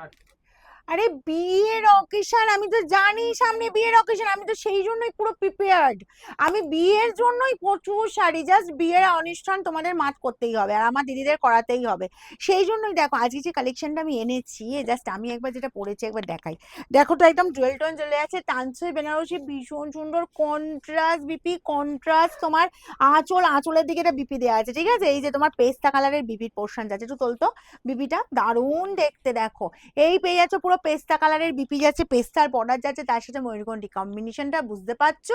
Bye. আরে বিয়ের occasion আমি তো জানি সামনে বিয়ের অকেশন আমি তো সেই জন্যই পুরো প্রিপেয়ার্ড আমি বিয়ের জন্যই প্রচুর শাড়ি জাস্ট বিয়ের অনুষ্ঠান তোমাদের মাত করতেই হবে আর আমার দিদিদের করাতেই হবে। সেই জন্যই দেখো, আজকে যে কালেকশনটা আমি এনেছি জাস্ট আমি একবার যেটা পরেছি একবার দেখাই। দেখো তো একদম জুয়েল টোন চলে আছে, তানসই বেনারসি ভীষণ সুন্দর কন্ট্রাস্ট বিপি কন্ট্রাস্ট তোমার আঁচল, আঁচলের দিকে এটা বিপি দেওয়া আছে, ঠিক আছে? এই যে তোমার পেস্তা কালারের বিপির পোর্শন যাচ্ছে, একটু তোলতো বিপিটা দারুণ দেখতে দেখো। এই পেয়ে যাচ্ছে পুরো পেস্তা কালারের বিপি যাচ্ছে, পেস্তার বর্ডার যাচ্ছে, তার সাথে ময়ূরকণ্ঠী কম্বিনেশনটা বুঝতে পারছ?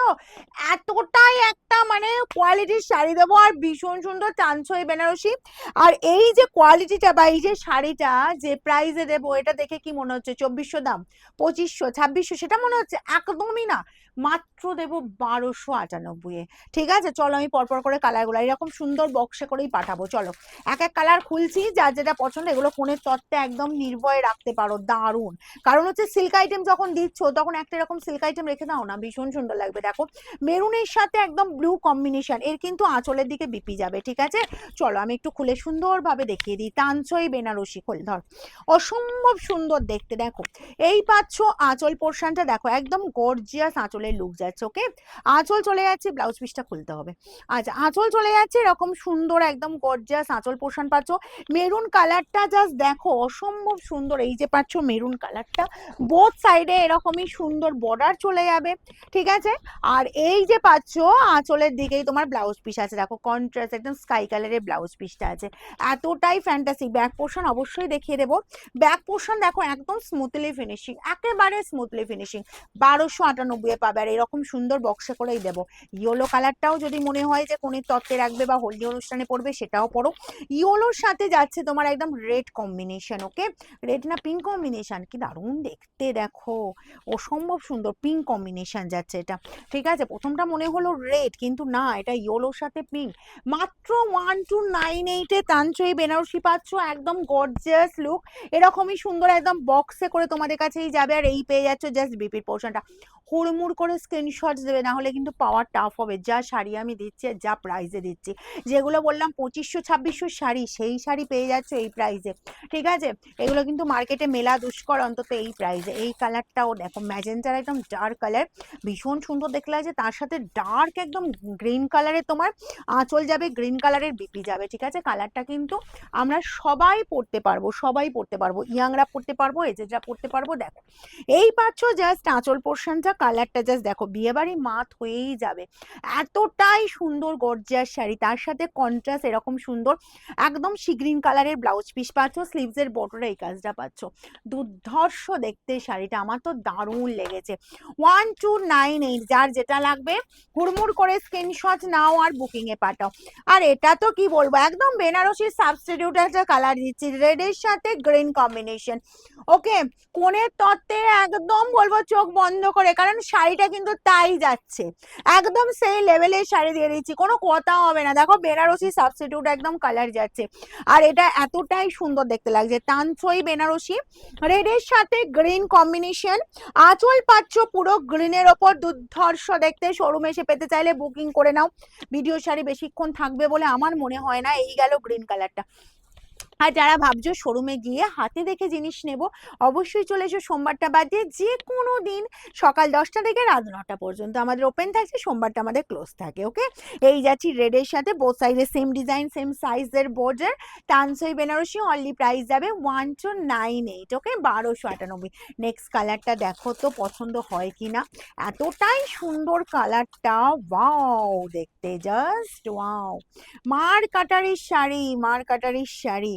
এতটাই একটা মানে কোয়ালিটির শাড়ি দেবো আর ভীষণ সুন্দর চানছই বেনারসি। আর এই যে কোয়ালিটিটা বা এই যে শাড়িটা যে প্রাইসে দেবো, এটা দেখে কি মনে হচ্ছে? চব্বিশশো দাম? পঁচিশশো, ছাব্বিশশো, সেটা মনে হচ্ছে একদমই না। মাত্র দেব বারোশো আটানব্বই ঠিক আছে? চলো আমি পরপর করে কালারগুলো এরকম সুন্দর বক্সে করেই পাঠাবো। চলো, এক এক কালার খুলছি, যার যেটা পছন্দ, এগুলো ফোনের তত্ত্বে একদম নির্ভয়ে রাখতে পারো। দারুণ! কারণ হচ্ছে সিল্ক আইটেম যখন দিচ্ছ, তখন একটা এরকম সিল্ক আইটেম রেখে দাও না, ভীষণ সুন্দর লাগবে। দেখো, মেরুনের সাথে একদম ব্লু কম্বিনেশন এর কিন্তু আঁচলের দিকে বিপি যাবে, ঠিক আছে? চলো, আমি একটু খুলে সুন্দরভাবে দেখিয়ে দিই। তাঞ্চই বেনারসি খোল, ধর। অসম্ভব সুন্দর দেখতে, দেখো। এই পাচ্ছ আঁচল পোর্শনটা দেখো, একদম গর্জিয়াস আঁচলের লুক যাচ্ছে ওকে আঁচল চলে যাচ্ছে ব্লাউজ পিসটা খুলতে হবে। আচ্ছা আঁচল চলে যাচ্ছে, এরকম সুন্দর, একদম গর্জিয়াস আঁচল পোর্শন পাচ্ছ। মেরুন কালারটা জাস্ট দেখো, অসম্ভব সুন্দর। এই যে পাচ্ছ মেরুন কালারটা বোথ সাইডে এরকমই সুন্দর বর্ডার চলে যাবে, ঠিক আছে? আর এই যে পাচ্ছ, আঁচলের দিকেই তোমার ব্লাউজ পিস আছে। দেখো কন্ট্রাস্ট একদম স্কাই কালারের ব্লাউজ পিসটা আছে। এতটাই ফ্যান্টাসি ব্যাক পোর্শন অবশ্যই দেখিয়ে দেবো। ব্যাক পোর্শন দেখো একদম স্মুথলি ফিনিশিং একেবারে স্মুথলি ফিনিশিং বারোশো আটানব্বই পাবে। আর এরকম সুন্দর বক্সে করেই দেবো। ইয়েলো কালারটাও যদি মনে হয় যে কোনের তত্ত্বে রাখবে বা হলদি অনুষ্ঠানে পড়বে, সেটাও পড়ো। ইয়েলোর সাথে যাচ্ছে তোমার একদম রেড কম্বিনেশন ওকে রেড না পিঙ্ক কম্বিনেশন কি দারুণ দেখতে দেখো। অসম্ভব সুন্দর পিঙ্ক কম্বিনেশন যাচ্ছে এটা। ঠিক আছে? প্রথমটা মনে হলো রেড কিন্তু না, এটা ইয়েলোর সাথে পিঙ্ক মাত্র ওয়ান টু নাইন এইটে তাঞ্চই বেনারসি পাচ্ছ, একদম গর্জিয়াস লুক এরকমই সুন্দর একদম বক্সে করে তোমাদের কাছেই যাবে আর এই পেয়ে যাচ্ছ জাস্ট বিপির পোর্শনটা হুড়মুড় করে স্ক্রিনশট দেবে, না হলে কিন্তু পাওয়া টাফ হবে। যা শাড়ি আমি দিচ্ছি আর যা প্রাইসে দিচ্ছি। যেগুলো বললাম পঁচিশশো, ছাব্বিশশো শাড়ি, সেই শাড়ি পেয়ে যাচ্ছ এই প্রাইসে ঠিক আছে? এগুলো কিন্তু মার্কেটে মেলা দুষ্কর অন্তত এই প্রাইসে এই কালারটাও দেখো ম্যাজেন্টার একদম ডার্ক কালার ভীষণ সুন্দর দেখলে লাগছে। তার সাথে ডার্ক একদম গ্রিন কালারে তোমার আঁচল যাবে গ্রিন কালারের বিপি যাবে, ঠিক আছে? কালারটা কিন্তু আমরা সবাই পড়তে পারব, সবাই পড়তে পারব। ইয়াংরা পড়তে পারব এজেজরা পড়তে পারব, দেখো। এই পাচ্ছ জাস্ট আঁচল পোর্শনটা কালারটা জাস্ট দেখো, বিয়েবাড়ি মাত হয়েই যাবে। এতটাই সুন্দর গর্জিয়াস শাড়ি, তার সাথে কন্ট্রাস্ট এরকম সুন্দর, একদম সি গ্রিন কালারের ব্লাউজ পিস পাচ্ছ স্লিভসের বর্ডারে এই কাজটা পাচ্ছ। দুর্ধর্ষ দেখতে শাড়িটা, আমার তো দারুণ লেগেছে। ওয়ান টু নাইন এইট যার যেটা লাগবে, হুড়মুড় করে স্ক্রিনশট নাও আর বুকিং এ পাঠাও। আর এটা তো কি বলব, একদম বেনারসির সাবস্টিটিউট একটা কালার দিচ্ছি রেডের সাথে গ্রিন কম্বিনেশন ওকে কোণের তত্ত্বে একদম বলব চোখ বন্ধ করে, কারণ শাড়িটা কিন্তু তাই যাচ্ছে। একদম সেই লেভেলের শাড়ি দিয়ে দিচ্ছি, কোনো কথা হবে না। দেখো বেনারসি সাবস্টিটিউট একদম কালার যাচ্ছে। আর এটা এতটাই সুন্দর দেখতে লাগছে তানসই বেনারসি রেডের সাথে গ্রিন কম্বিনেশন আঁচল পাচ্ছ পুরো গ্রিনের ওপর। দুর্ধর্ষ দেখতে শোরুমে এসে পেতে চাইলে বুকিং করে নাও। ভিডিও শাড়ি বেশিক্ষণ থাকবে বলে আমার মনে হয় না, এই গেল গ্রিন কালারটা আর যারা ভাবছ শোরুমে গিয়ে হাতে দেখে জিনিস নেব, অবশ্যই চলে এসো সোমবারটা বাদ দিয়ে যে কোনো দিন সকাল দশটা থেকে রাত নটা পর্যন্ত। আমাদের ওপেন থাকছে, সোমবারটা আমাদের ক্লোজ থাকে ওকে এই যাচ্ছি রেডের সাথে বোথ সাইজের সেম ডিজাইন সেম সাইজের বর্ডার তানসই বেনারসি অনলি প্রাইস যাবে one two nine eight okay বারোশো আটানব্বই। নেক্সট কালারটা দেখো তো পছন্দ হয় কি না? এতটাই সুন্দর কালারটা ওয়াও দেখতে জাস্ট ওয়াও মার কাটারির শাড়ি, মার কাটারির শাড়ি।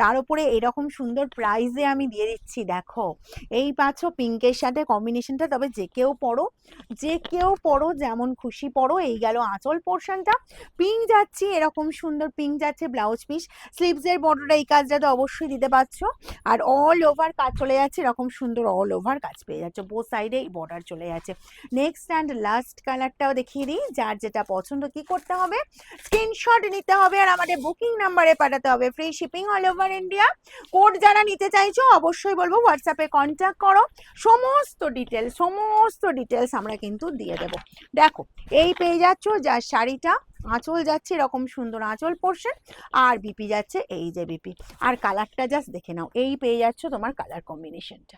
তার উপরে এরকম সুন্দর প্রাইজে আমি দিয়ে দিচ্ছি, দেখো। এই পাচ্ছ পিঙ্কের সাথে কম্বিনেশনটা তবে যে কেউ পড়ো, যে কেউ পড়ো, যেমন খুশি পড়ো, এই গেল আঁচল পোর্শনটা পিঙ্ক যাচ্ছি, এরকম সুন্দর পিঙ্ক যাচ্ছে ব্লাউজ পিস স্লিভসের বর্ডারটা এই কাজটা তো অবশ্যই দিতে পারছ। আর অল ওভার কাজ চলে যাচ্ছে, এরকম সুন্দর অল ওভার কাজ পেয়ে যাচ্ছে। বো সাইডে এই বর্ডার চলে যাচ্ছে। নেক্সট অ্যান্ড লাস্ট কালারটাও দেখিয়ে দিই, যার যেটা পছন্দ কি করতে হবে? স্ক্রিনশট নিতে হবে আর আমাদের বুকিং নাম্বারে পাঠাতে হবে। Free shipping all over over India code যারা নিতে চাইছো, অবশ্যই বলব হোয়াটসঅ্যাপে কন্ট্যাক্ট করো। সমস্ত ডিটেলস সমস্ত ডিটেলস আমরা কিন্তু দিয়ে দেব। দেখো, এই পেয়ে যাচ্ছ, যার শাড়িটা আঁচল যাচ্ছে এরকম সুন্দর আঁচল পড়ছে আর বিপি যাচ্ছে এই যে বিপি আর কালারটা জাস্ট দেখে নাও, এই পেয়ে যাচ্ছ তোমার কালার কম্বিনেশনটা